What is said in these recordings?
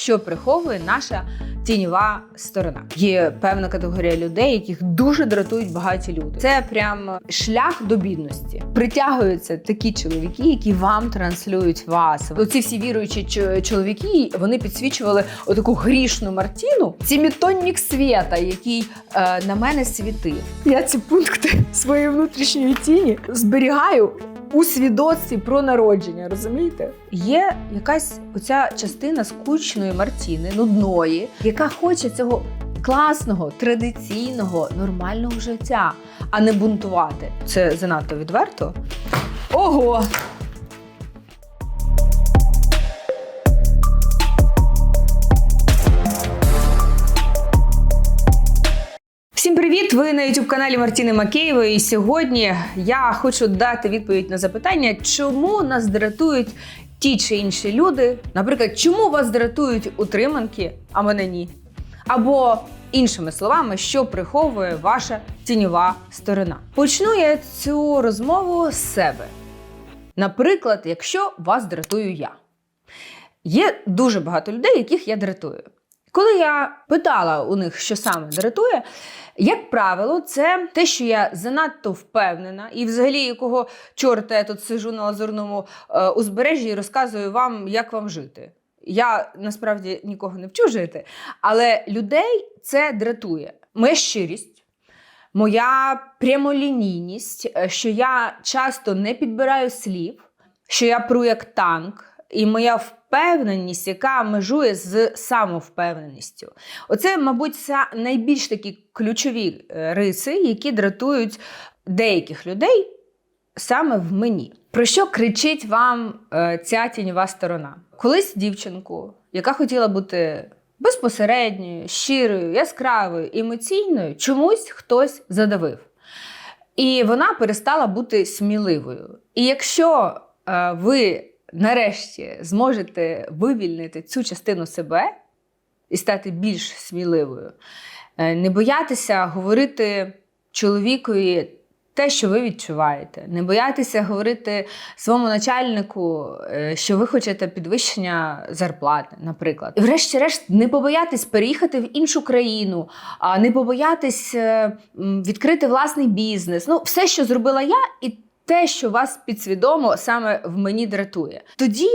що приховує наша тіньова сторона. Є певна категорія людей, яких дуже дратують багаті люди. Це прям шлях до бідності. Притягуються такі чоловіки, які вам транслюють вас. Оці всі віруючі чоловіки вони підсвічували отаку грішну Мартіну. Цімітоннік свята, який е, на мене світив. Я ці пункти своєї внутрішньої тіні зберігаю у свідоцтві про народження, розумієте? Є якась оця частина скучної Мартіни, нудної, яка хоче цього класного, традиційного, нормального життя, а не бунтувати. Це занадто відверто. Ого! Всім привіт! Ви на youtube каналі Мартіни Макеєвої. І сьогодні я хочу дати відповідь на запитання, чому нас дратують ті чи інші люди. Наприклад, чому вас дратують утриманки, а мене ні? Або іншими словами, що приховує ваша тіньова сторона. Почну я цю розмову з себе. Наприклад, якщо вас дратую я. Є дуже багато людей, яких я дратую. Коли я питала у них, що саме дратує, як правило, це те, що я занадто впевнена, і взагалі якого чорта я тут сижу на лазурному е, узбережжі і розказую вам, як вам жити. Я насправді нікого не вчу жити, але людей це дратує. Моя щирість, моя прямолінійність, е, що я часто не підбираю слів, що я пру як танк, і моя впевненість, яка межує з самовпевненістю. Оце, мабуть, найбільш такі ключові е, риси, які дратують деяких людей саме в мені. Про що кричить вам е, ця тіньова сторона? Колись дівчинку, яка хотіла бути безпосередньою, щирою, яскравою, емоційною, чомусь хтось задавив. І вона перестала бути сміливою. І якщо е, ви нарешті зможете вивільнити цю частину себе і стати більш сміливою, е, не боятися говорити чоловікові те, що ви відчуваєте, не боятися говорити своєму начальнику, е, що ви хочете підвищення зарплати, наприклад. І врешті-решт, не побоятись переїхати в іншу країну, не побоятись е, відкрити власний бізнес. Ну, все, що зробила я, і те, що вас підсвідомо саме в мені дратує. Тоді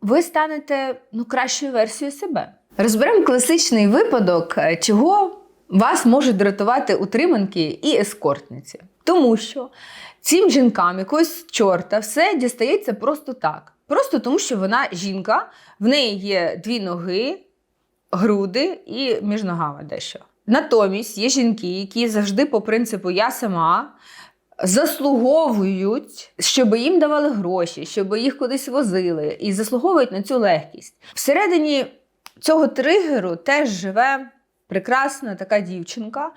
ви станете ну, кращою версією себе. Розберемо класичний випадок, е, чого вас можуть дратувати утриманки і ескортниці. Тому що цим жінкам якогось чорта все дістається просто так. Просто тому, що вона жінка, в неї є дві ноги, груди і між ногами дещо. Натомість є жінки, які завжди по принципу я сама заслуговують, щоб їм давали гроші, щоб їх кудись возили, і заслуговують на цю легкість. Всередині цього тригеру теж живе. Прекрасна така дівчинка,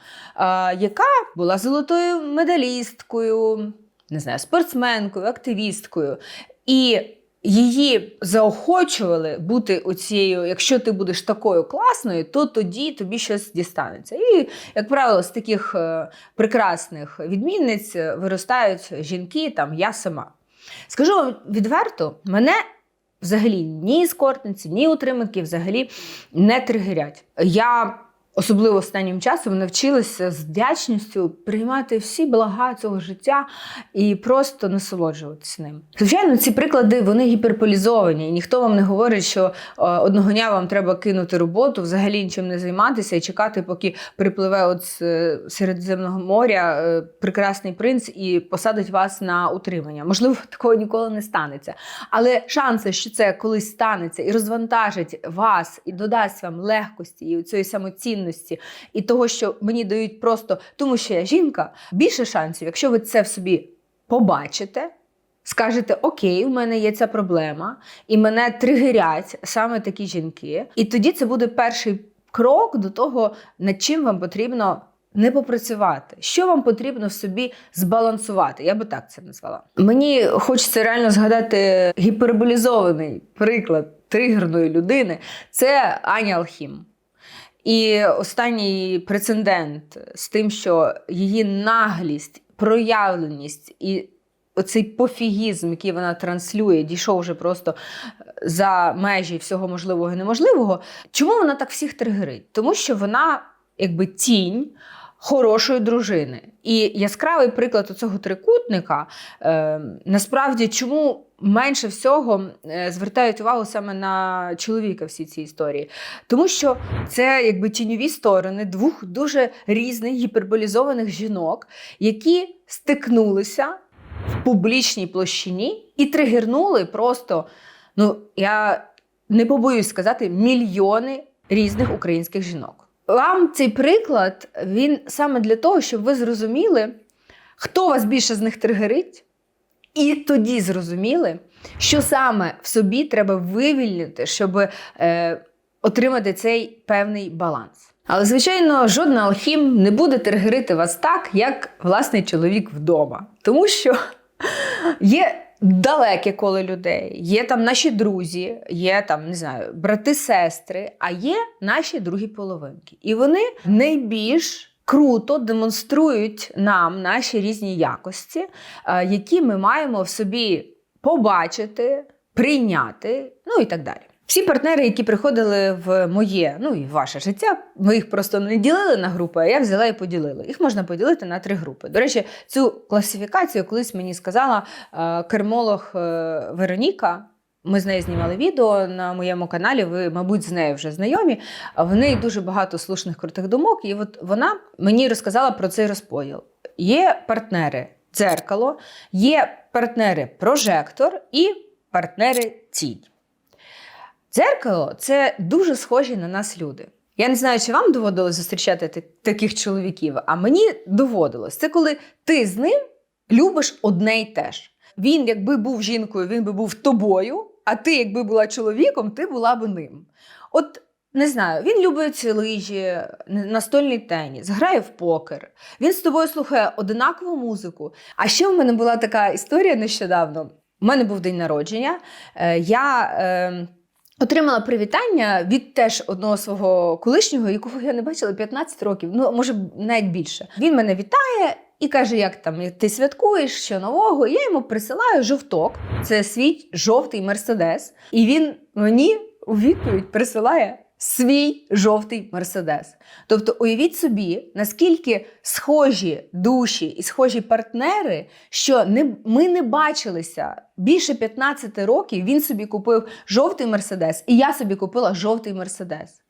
яка була золотою медалісткою, не знаю, спортсменкою, активісткою. І її заохочували бути оцією, якщо ти будеш такою класною, то тоді тобі щось дістанеться. І, як правило, з таких е, прекрасних відмінниць е, виростають жінки, там я сама. Скажу вам відверто, мене взагалі ні ескортниці, ні утриманки взагалі не тригерять. Я Особливо останнім часом навчилася з вдячністю приймати всі блага цього життя і просто насолоджуватися ним. Звичайно, ці приклади вони гіперполізовані, і ніхто вам не говорить, що е, одного дня вам треба кинути роботу, взагалі нічим не займатися і чекати, поки припливе от з е, Середземного моря е, прекрасний принц і посадить вас на утримання. Можливо, такого ніколи не станеться. Але шанси, що це колись станеться і розвантажить вас, і додасть вам легкості і цієї самоцінності, і того, що мені дають просто тому, що я жінка, більше шансів, якщо ви це в собі побачите. Скажете, окей, у мене є ця проблема, і мене тригерять саме такі жінки. І тоді це буде перший крок до того, над чим вам потрібно не попрацювати. Що вам потрібно в собі збалансувати? Я би так це назвала. Мені хочеться реально згадати гіперболізований приклад тригерної людини. Це Аня Алхім. І останній прецедент з тим, що її наглість, проявленість і оцей пофігізм, який вона транслює, дійшов вже просто за межі всього можливого і неможливого. Чому вона так всіх тригерить? Тому що вона якби тінь. Хорошої дружини. І яскравий приклад цього трикутника е, насправді чому менше всього е, звертають увагу саме на чоловіка всі ці історії. Тому що це якби тіньові сторони двох дуже різних гіперболізованих жінок, які стикнулися в публічній площині і тригернули просто, ну я не побоюсь сказати, мільйони різних українських жінок. Вам цей приклад він саме для того, щоб ви зрозуміли, хто вас більше з них тригерить, і тоді зрозуміли, що саме в собі треба вивільнити, щоб е, отримати цей певний баланс. Але, звичайно, жодна алхім не буде тригерити вас так, як власний чоловік вдома. Тому що є далеке коло людей, є там наші друзі, є там, не знаю, брати, сестри, а є наші другі половинки. І вони найбільш круто демонструють нам наші різні якості, е, які ми маємо в собі побачити, прийняти, ну і так далі. Всі партнери, які приходили в моє, ну і в ваше життя, ми їх просто не ділили на групи, а я взяла і поділила. Їх можна поділити на три групи. До речі, цю класифікацію колись мені сказала е, кермолог е, Вероніка. Ми з нею знімали відео на моєму каналі. Ви, мабуть, з нею вже знайомі. В неї дуже багато слушних крутих думок, і от вона мені розказала про цей розподіл. Є партнери дзеркало, є партнери прожектор і партнери тінь. Дзеркало це дуже схожі на нас люди. Я не знаю, чи вам доводилось зустрічати таких чоловіків, а мені доводилось. Це коли ти з ним любиш одне й те ж. Він, якби був жінкою, він би був тобою, а ти, якби була чоловіком, ти була б ним. От не знаю, він любить лижі, настольний теніс, грає в покер. Він з тобою слухає одинакову музику. А ще в мене була така історія нещодавно. У мене був день народження. Е, Я е, отримала привітання від теж одного свого колишнього, якого я не бачила 15 років, ну може навіть більше. Він мене вітає. І каже, як там ти святкуєш що нового? Я йому присилаю жовток. Це свій жовтий мерседес. І він мені у відповідь присилає свій жовтий мерседес. Тобто, уявіть собі, наскільки схожі душі і схожі партнери, що не, ми не бачилися більше 15 років. Він собі купив жовтий мерседес, і я собі купила жовтий мерседес.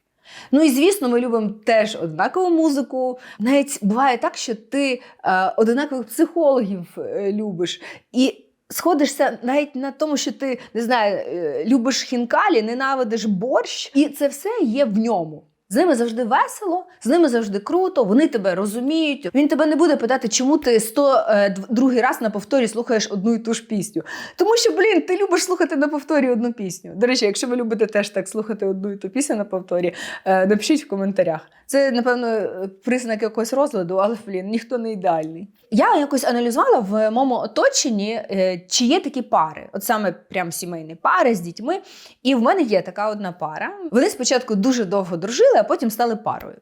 Ну і звісно, ми любимо теж однакову музику. Навіть буває так, що ти е, однакових психологів е, любиш. І сходишся навіть на тому, що ти не знаю, е, любиш хінкалі, ненавидиш борщ, і це все є в ньому. З ними завжди весело, з ними завжди круто, вони тебе розуміють. Він тебе не буде питати, чому ти сто е, дв- другий раз на повторі слухаєш одну і ту ж пісню. Тому що, блін, ти любиш слухати на повторі одну пісню. До речі, якщо ви любите теж так слухати одну і ту пісню на повторі, е, напишіть в коментарях. Це, напевно, признак якогось розладу, але блін, ніхто не ідеальний. Я якось аналізувала в моєму оточенні, е, чи є такі пари, от саме прям сімейні пари з дітьми. І в мене є така одна пара. Вони спочатку дуже довго дружили, а потім стали парою.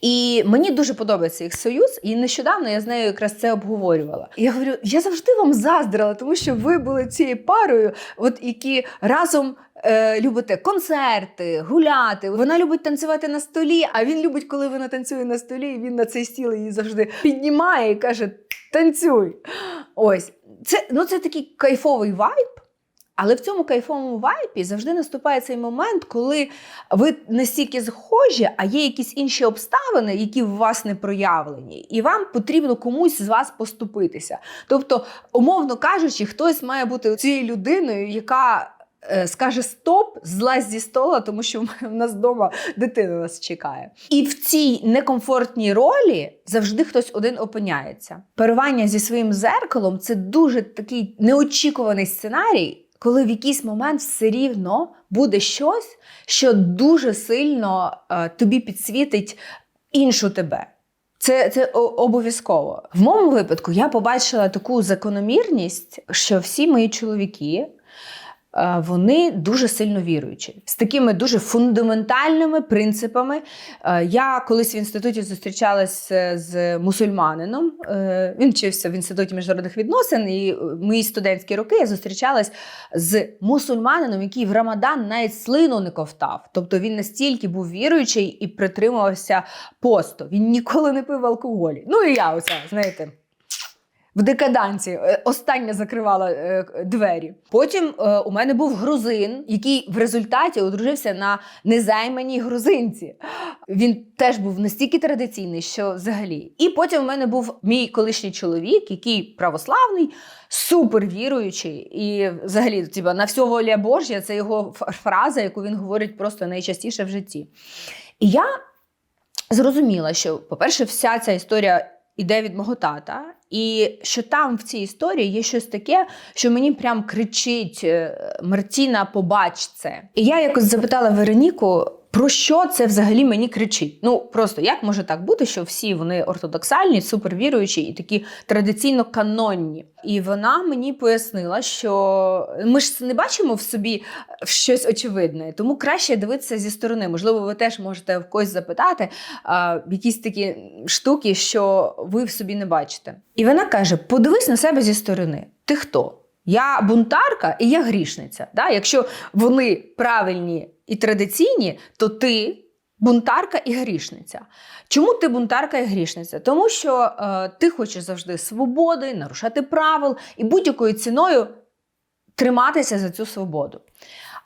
І мені дуже подобається їх союз, і нещодавно я з нею якраз це обговорювала. І я говорю: я завжди вам заздрила, тому що ви були цією парою, от які разом е, любите концерти, гуляти. Вона любить танцювати на столі, а він любить, коли вона танцює на столі, і він на цей стіл її завжди піднімає і каже: танцюй. Ось це, ну, це такий кайфовий вайб. Але в цьому кайфовому вайпі завжди наступає цей момент, коли ви настільки схожі, а є якісь інші обставини, які в вас не проявлені, і вам потрібно комусь з вас поступитися. Тобто, умовно кажучи, хтось має бути цією людиною, яка е, скаже стоп, злазь зі стола, тому що в нас вдома дитина нас чекає. І в цій некомфортній ролі завжди хтось один опиняється. Парування зі своїм зеркалом це дуже такий неочікуваний сценарій. Коли в якийсь момент все рівно буде щось, що дуже сильно е, тобі підсвітить іншу тебе. Це, це обов'язково. В моєму випадку я побачила таку закономірність, що всі мої чоловіки вони дуже сильно віруючі, з такими дуже фундаментальними принципами. Е, Я колись в інституті зустрічалася з мусульманином. Е, Він вчився в інституті міжнародних відносин, і мої студентські роки я зустрічалась з мусульманином, який в Рамадан навіть слину не ковтав. Тобто він настільки був віруючий і притримувався посту. Він ніколи не пив алкоголі. Ну і я оце, знаєте. В декаданці е, остання закривала е, двері. Потім е, у мене був грузин, який в результаті одружився на незайманій грузинці. Він теж був настільки традиційний, що взагалі. І потім у мене був мій колишній чоловік, який православний, супер віруючий. І взагалі, типа, на все воля Божя, це його фраза, яку він говорить просто найчастіше в житті. І я зрозуміла, що, по-перше, вся ця історія іде від мого тата, і що там в цій історії є щось таке, що мені прям кричить: е, Мартіна, побач це. І я якось запитала Вероніку. Про що це взагалі мені кричить? Ну просто як може так бути, що всі вони ортодоксальні, супервіруючі і такі традиційно канонні? І вона мені пояснила, що ми ж не бачимо в собі щось очевидне, тому краще дивитися зі сторони. Можливо, ви теж можете в когось запитати а, якісь такі штуки, що ви в собі не бачите. І вона каже: подивись на себе зі сторони. Ти хто? Я бунтарка і я грішниця. Да? Якщо вони правильні і традиційні, то ти бунтарка і грішниця. Чому ти бунтарка і грішниця? Тому що е, ти хочеш завжди свободи, нарушати правил і будь-якою ціною триматися за цю свободу.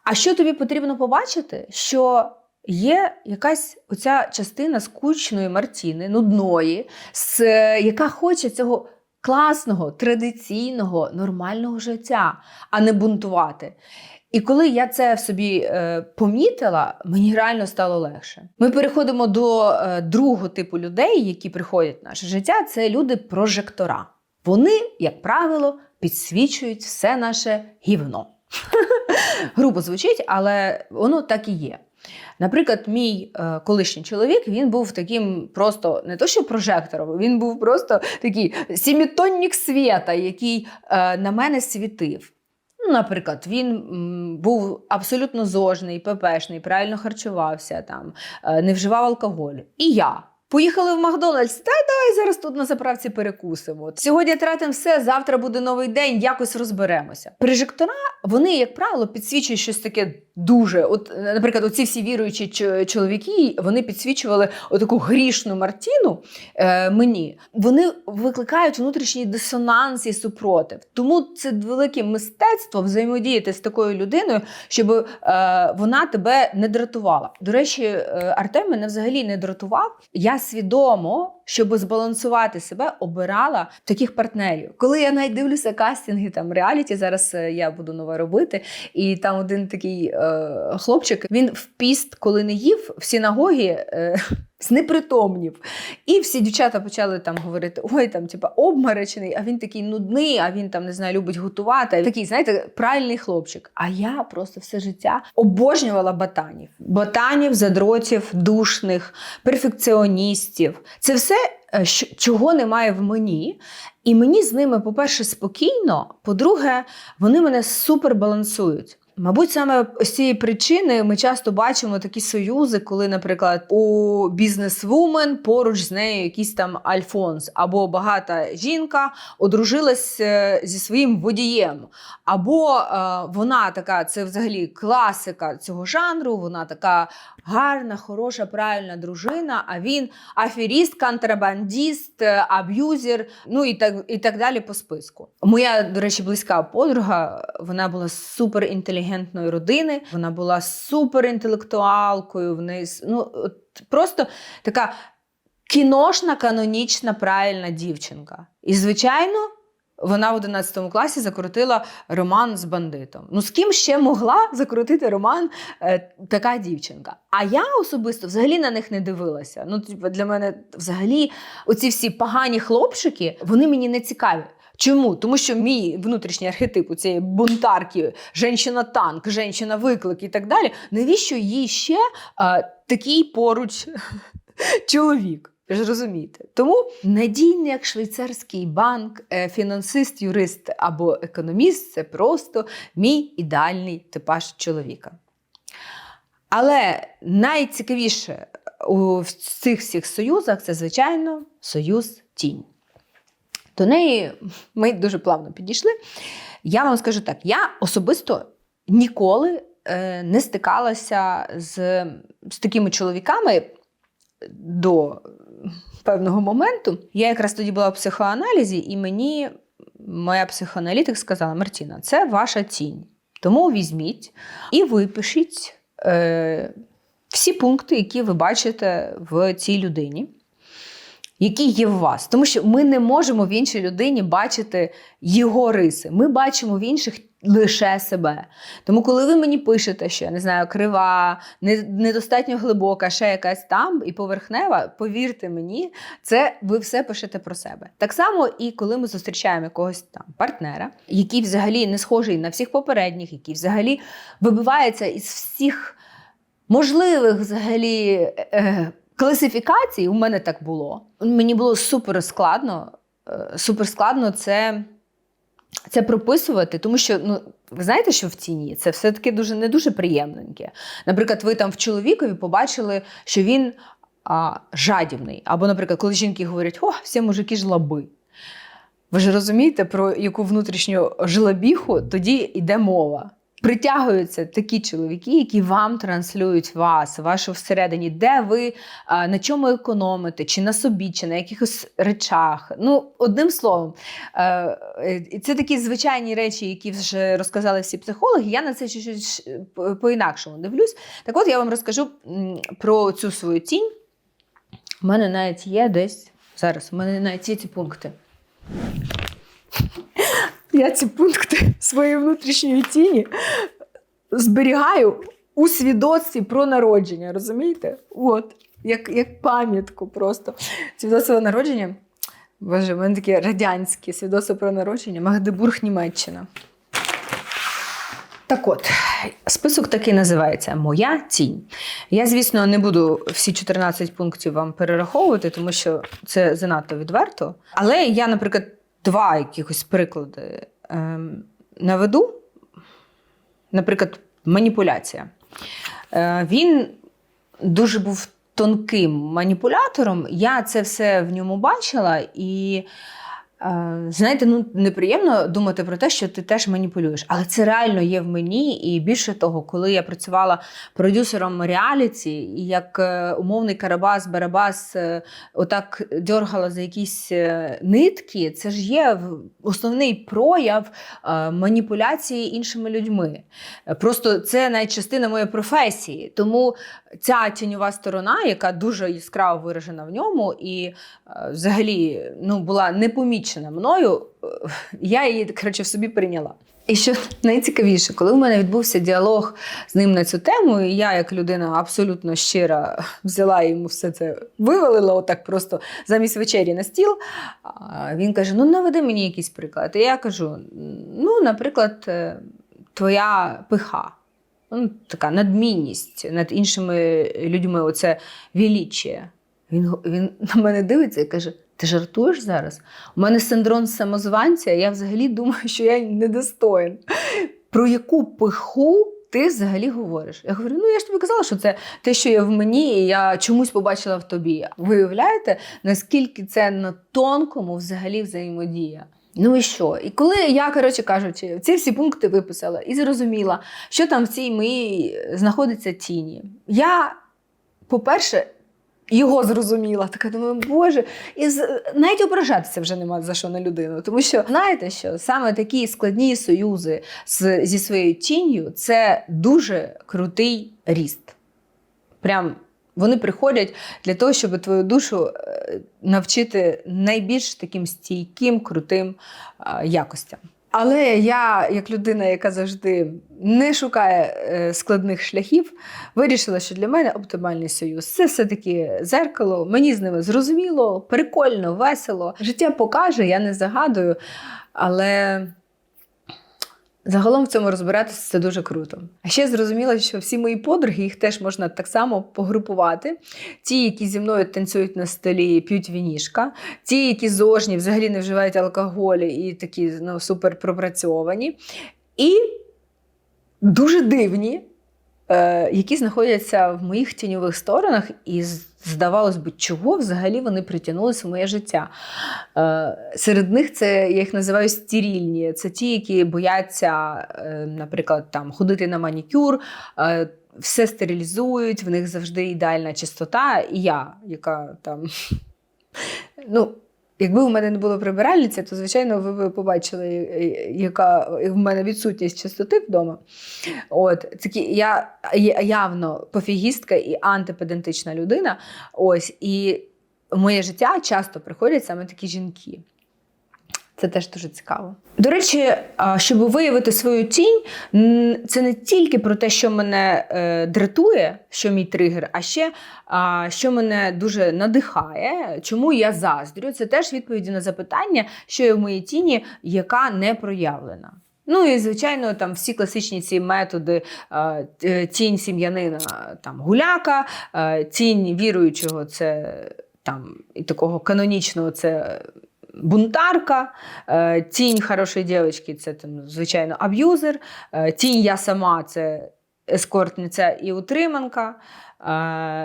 А що тобі потрібно побачити? Що є якась оця частина скучної Мартіни, нудної, з, яка хоче цього класного, традиційного, нормального життя, а не бунтувати. І коли я це в собі е, помітила, мені реально стало легше. Ми переходимо до е, другого типу людей, які приходять в наше життя. Це люди-прожектора. Вони, як правило, підсвічують все наше гівно. Грубо звучить, але воно так і є. Наприклад, мій е, колишній чоловік він був таким просто не то, що прожектором, він був просто такий сімітоннік світа, який е, на мене світив. Ну, наприклад, він м, був абсолютно зожний, ППшний, правильно харчувався, там, е, не вживав алкоголю. І я. Поїхали в Макдональдс. Та давай зараз тут на заправці перекусимо. Сьогодні тратимо все, завтра буде новий день, якось розберемося. Прожектора, вони, як правило, підсвічують щось таке дуже. От, е, наприклад, оці всі віруючі чоловіки, вони підсвічували отаку грішну Мартіну е, мені. Вони викликають внутрішній дисонанс і супротив. Тому це велике мистецтво взаємодіяти з такою людиною, щоб е, вона тебе не дратувала. До речі, е, Артем мене взагалі не дратував. Я свідомо, щоб збалансувати себе, обирала таких партнерів. Коли я навіть дивлюся кастинги, там реаліті, зараз е, я буду нове робити, і там один такий е, хлопчик, він в піст, коли не їв, в синагогі е, знепритомнів. І всі дівчата почали там говорити: ой, там, типа, обморочений, а він такий нудний, а він там не знаю, любить готувати. Такий, знаєте, правильний хлопчик. А я просто все життя обожнювала ботанів. Ботанів, задротів, душних, перфекціоністів. Це все, е, що- чого немає в мені. І мені з ними, по-перше, спокійно, по-друге, вони мене супер балансують. Мабуть, саме з цієї причини ми часто бачимо такі союзи, коли, наприклад, у бізнес-вумен поруч з нею якийсь там Альфонс, або багата жінка одружилась е, зі своїм водієм, або е, вона така, це взагалі класика цього жанру. Вона така гарна, хороша, правильна дружина. А він аферіст, контрабандіст, е, аб'юзер, ну і так, і так далі по списку. Моя, до речі, близька подруга, вона була суперінтелігентної родини, вона була суперінтелектуалкою. В неї ну, просто така кіношна, канонічна, правильна дівчинка. І, звичайно. Вона в 11 класі закрутила роман з бандитом. Ну з ким ще могла закрутити роман е, така дівчинка? А я особисто взагалі на них не дивилася. Ну, типу, для мене взагалі оці всі погані хлопчики, вони мені не цікаві. Чому? Тому що мій внутрішній архетип у цієї бунтарки, женщина-танк, женщина-виклик і так далі. Навіщо їй ще е, такий поруч чоловік? Ви ж розумієте. Тому надійний як швейцарський банк, е, фінансист, юрист або економіст це просто мій ідеальний типаж чоловіка. Але найцікавіше у цих всіх союзах це, звичайно, союз тінь. До неї ми дуже плавно підійшли. Я вам скажу так: я особисто ніколи е, не стикалася з, з такими чоловіками до певного моменту. Я якраз тоді була в психоаналізі, і мені моя психоаналітик сказала: Мартіна, це ваша тінь. Тому візьміть і випишіть е, всі пункти, які ви бачите в цій людині. Які є в вас, тому що ми не можемо в іншій людині бачити його риси. Ми бачимо в інших лише себе. Тому, коли ви мені пишете, що я не знаю, крива, недостатньо глибока, ще якась там і поверхнева, повірте мені, це ви все пишете про себе. Так само, і коли ми зустрічаємо якогось там партнера, який взагалі не схожий на всіх попередніх, який взагалі вибивається із всіх можливих взагалі. Е, Класифікацій у мене так було. Мені було супер складно. е, Супер складно це, це прописувати, тому що ну, ви знаєте, що в ціні це все-таки дуже не дуже приємненьке. Наприклад, ви там в чоловікові побачили, що він а, жадібний. Або, наприклад, коли жінки говорять, о, всі мужики жлоби. Ви ж розумієте, про яку внутрішню жлобіху тоді йде мова. Притягуються такі чоловіки, які вам транслюють вас, вашу всередині, де ви на чому економите, чи на собі, чи на якихось речах. Ну, одним словом, е, е, це такі звичайні речі, які вже розказали всі психологи. Я на це чуть-чуть по- по-інакшому дивлюсь. Так от я вам розкажу про цю свою тінь. У мене навіть є десь зараз, у мене навіть є ці пункти. Я ці пункти своєї внутрішньої тіні зберігаю у свідоцтві про народження, розумієте? От, як, як пам'ятку просто. Свідоцтво народження. Боже, в мене таке радянське свідоцтво про народження, Магдебург, Німеччина. Так от, список такий називається Моя тінь. Я, звісно, не буду всі 14 пунктів вам перераховувати, тому що це занадто відверто. Але я, наприклад, два якихось приклади ем, наведу. Наприклад, маніпуляція. Е, він дуже був тонким маніпулятором. Я це все в ньому бачила і. Е, Знаєте, ну неприємно думати про те, що ти теж маніпулюєш, але це реально є в мені. І більше того, коли я працювала продюсером реаліті, і як е, умовний Карабас, Барабас е, отак дьоргала за якісь нитки, це ж є основний прояв маніпуляції іншими людьми. Просто це навіть частина моєї професії. Тому ця тіньова сторона, яка дуже яскраво виражена в ньому, і е, взагалі ну, була не помічена мною, е, я її коротше, в собі прийняла. І що найцікавіше, коли у мене відбувся діалог з ним на цю тему, і я, як людина абсолютно щира, взяла йому все це, вивалила отак просто замість вечері на стіл. Він каже: Ну, наведи мені якийсь приклад. І я кажу: ну, наприклад, е, твоя пиха. Ну, така надмінність над іншими людьми, оце величие. Він, він на мене дивиться і каже: Ти жартуєш зараз? У мене синдром самозванця, я взагалі думаю, що я недостоїн. Про яку пиху ти взагалі говориш? Я говорю: ну я ж тобі казала, що це те, що є в мені, і я чомусь побачила в тобі. Ви уявляєте, наскільки це на тонкому взагалі взаємодія? Ну і що? І коли я, коротше кажучи, ці всі пункти виписала і зрозуміла, що там в цій моїй знаходиться тіні. Я, по-перше, його зрозуміла. Така думаю, боже, і навіть ображатися вже нема за що на людину. Тому що знаєте, що саме такі складні союзи з, зі своєю тінню це дуже крутий ріст. Прям вони приходять для того, щоб твою душу е, навчити найбільш таким стійким, крутим якостям. Але я, як людина, яка завжди не шукає е, складних шляхів, вирішила, що для мене оптимальний союз це все-таки зеркало. Мені з ними зрозуміло, прикольно, весело. Життя покаже, я не загадую. Але Загалом в цьому розбиратися це дуже круто. А ще зрозуміла, що всі мої подруги їх теж можна так само погрупувати. Ті, які зі мною танцюють на столі, п'ють вінішка, ті, які зожні, взагалі не вживають алкоголь і такі ну, супер пропрацьовані. І дуже дивні, які знаходяться в моїх тіньових сторонах, і здавалось би, чого взагалі вони притягнулися в моє життя. Е, серед них це я їх називаю стірільні. Це ті, які бояться, е, наприклад, там ходити на манікюр. е, все стерилізують, в них завжди ідеальна чистота. І я, яка там. Ну, якби у мене не було прибиральниці, то, звичайно, ви б побачили, е, яка в мене відсутність чистоти вдома. От, такі, я явно пофігістка і антипедантична людина. Ось, і в моє життя часто приходять саме такі жінки. Це теж дуже цікаво. До речі, щоб виявити свою тінь, це не тільки про те, що мене е, дратує, що мій тригер, а ще що мене дуже надихає, чому я заздрю. Це теж відповіді на запитання, що є в моїй тіні, яка не проявлена. Ну і звичайно, там всі класичні ці методи е, тінь сім'янина, там гуляка, е, тінь віруючого, це там і такого канонічного це бунтарка, е, тінь хорошої дівчинки це там, звичайно, аб'юзер, е, тінь я сама це ескортниця і утриманка.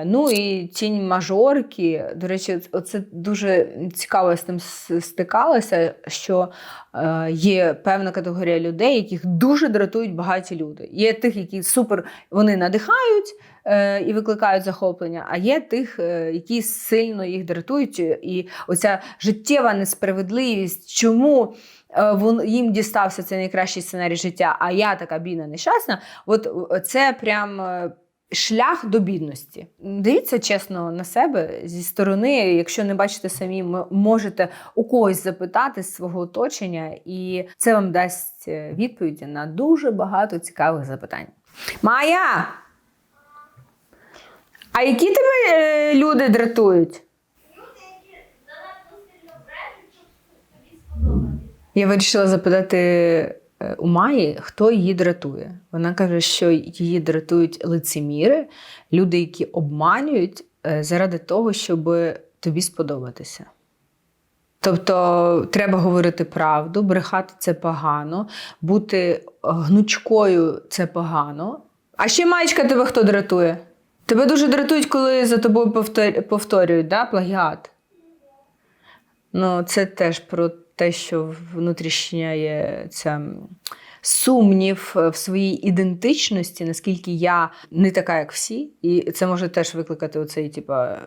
Ну і тінь мажорки. До речі, це дуже цікаво з тим с- стикалася, що е, є певна категорія людей, яких дуже дратують багаті люди. Є тих, які супер вони надихають е, і викликають захоплення, а є тих, е, які сильно їх дратують. І оця життєва несправедливість, чому. їм дістався цей найкращий сценарій життя, а я така бідна нещасна. От це прям шлях до бідності. Дивіться чесно на себе зі сторони. Якщо не бачите самі, можете у когось запитати з свого оточення, і це вам дасть е, відповіді на дуже багато цікавих запитань. Майя! А які тебе е, люди дратують? Люди, які занадто сильно брешуть, щоб тобі сподобатися. Я вирішила запитати у Маї, хто її дратує. Вона каже, що її дратують лицеміри, люди, які обманюють е, заради того, щоб тобі сподобатися. Тобто треба говорити правду, брехати це погано, бути гнучкою це погано. А ще маєчка тебе хто дратує? Тебе дуже дратують, коли за тобою повтор- повторюють, да, плагіат? Ну, це теж про те, що внутрішня є ця сумнів е, в своїй ідентичності, наскільки я не така, як всі. І це може теж викликати оцей, типа,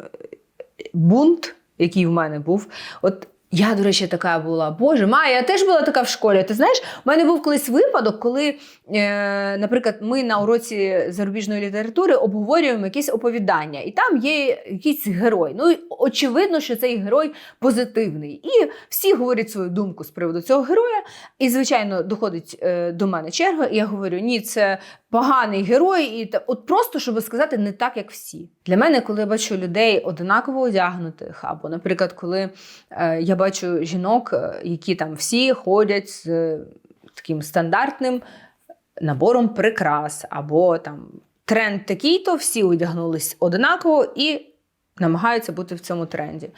бунт, який в мене був. От я, до речі, така була. Боже, Майя, я теж була така в школі. Ти знаєш, у мене був колись випадок, коли, е, наприклад, ми на уроці зарубіжної літератури обговорюємо якесь оповідання, і там є якийсь герой. Ну, очевидно, що цей герой позитивний. І всі говорять свою думку з приводу цього героя. І, звичайно, доходить е, до мене черга, і я говорю: ні, це поганий герой, і от просто щоб сказати не так, як всі. Для мене, коли я бачу людей однаково одягнутих, або, наприклад, коли е, я бачу жінок, е, які там всі ходять з е, таким стандартним набором прикрас, або там тренд такий, то всі одягнулись однаково і намагаються бути в цьому тренді.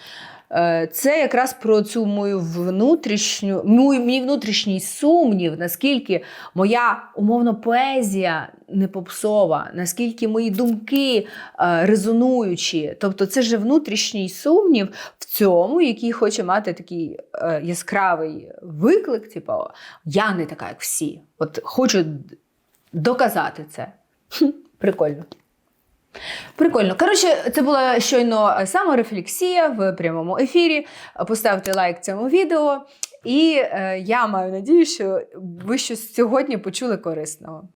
Е, Це якраз про цю мою внутрішню, мій, внутрішній сумнів, наскільки моя умовно поезія не попсова, наскільки мої думки е, резонуючі. Тобто, це ж внутрішній сумнів в цьому, який хоче мати такий е, яскравий виклик, типу, я не така, як всі. От хочу доказати це. Прикольно. Прикольно. Коротше, це була щойно саморефлексія в прямому ефірі. Поставте лайк цьому відео. І е, я маю надію, що ви щось сьогодні почули корисного.